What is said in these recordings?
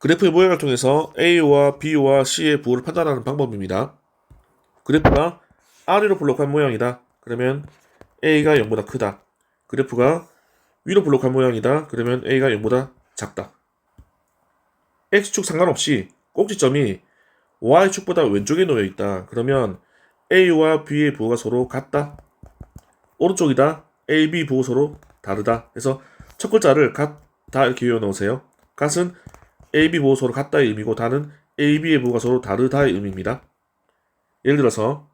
그래프의 모양을 통해서 A와 B와 C의 부호를 판단하는 방법입니다. 그래프가 아래로 블록한 모양이다. 그러면 A가 0보다 크다. 그래프가 위로 블록한 모양이다. 그러면 A가 0보다 작다. X축 상관없이 꼭지점이 Y축보다 왼쪽에 놓여 있다. 그러면 A와 B의 부호가 서로 같다. 오른쪽이다. A, B 부호 서로 다르다. 그래서 첫 글자를 같다 이렇게 외워 놓으세요. 같은 A, B 부호 서로 같다의 의미고 다는 A, B의 부호가 서로 다르다의 의미입니다. 예를 들어서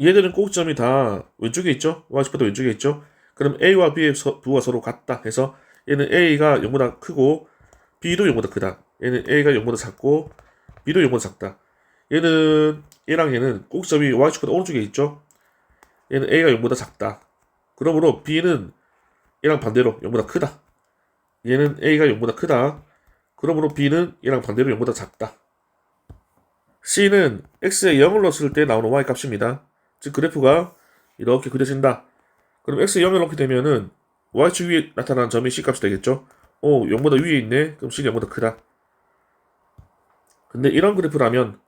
얘들은 꼭지점이 다 왼쪽에 있죠? Y축보다 왼쪽에 있죠? 그럼 A와 B의 서- 부호가 서로 같다 해서 얘는 A가 0보다 크고 B도 0보다 크다. 얘는 A가 0보다 작고 B도 0보다 작다. 얘는 얘랑 얘는 꼭지점이 Y축보다 오른쪽에 있죠? 얘는 A가 0보다 작다. 그러므로 B는 얘랑 반대로 0보다 크다. 얘는 A가 0보다 크다. 그러므로 B는 얘랑 반대로 0보다 작다. C는 X에 0을 넣었을 때 나오는 Y 값입니다. 즉 그래프가 이렇게 그려진다. 그럼 X에 0을 넣게 되면은 Y축 위에 나타나는 점이 C 값이 되겠죠? 오, 0보다 위에 있네. 그럼 C는 0보다 크다. 근데 이런 그래프라면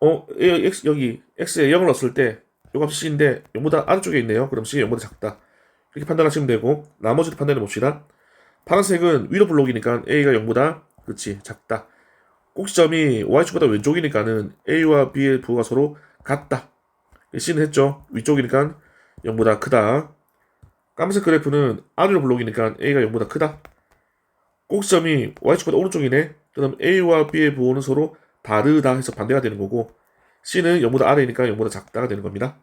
어, 여- X, 여기 X에 0을 넣었을 때 요 값이 C인데 0보다 아래쪽에 있네요. 그럼 C가 0보다 작다. 이렇게 판단하시면 되고 나머지도 판단해 봅시다. 파란색은 위로 블록이니까 A가 0보다 그렇지 작다. 꼭지점이 Y축보다 왼쪽이니까는 A와 B의 부호가 서로 같다. C는 했죠. 위쪽이니까 0보다 크다. 까만색 그래프는 아래로 블록이니까 A가 0보다 크다. 꼭지점이 Y축보다 오른쪽이네. 그럼 A와 B의 부호는 서로 다르다 해서 반대가 되는 거고 C는 0보다 아래니까 0보다 작다가 되는 겁니다.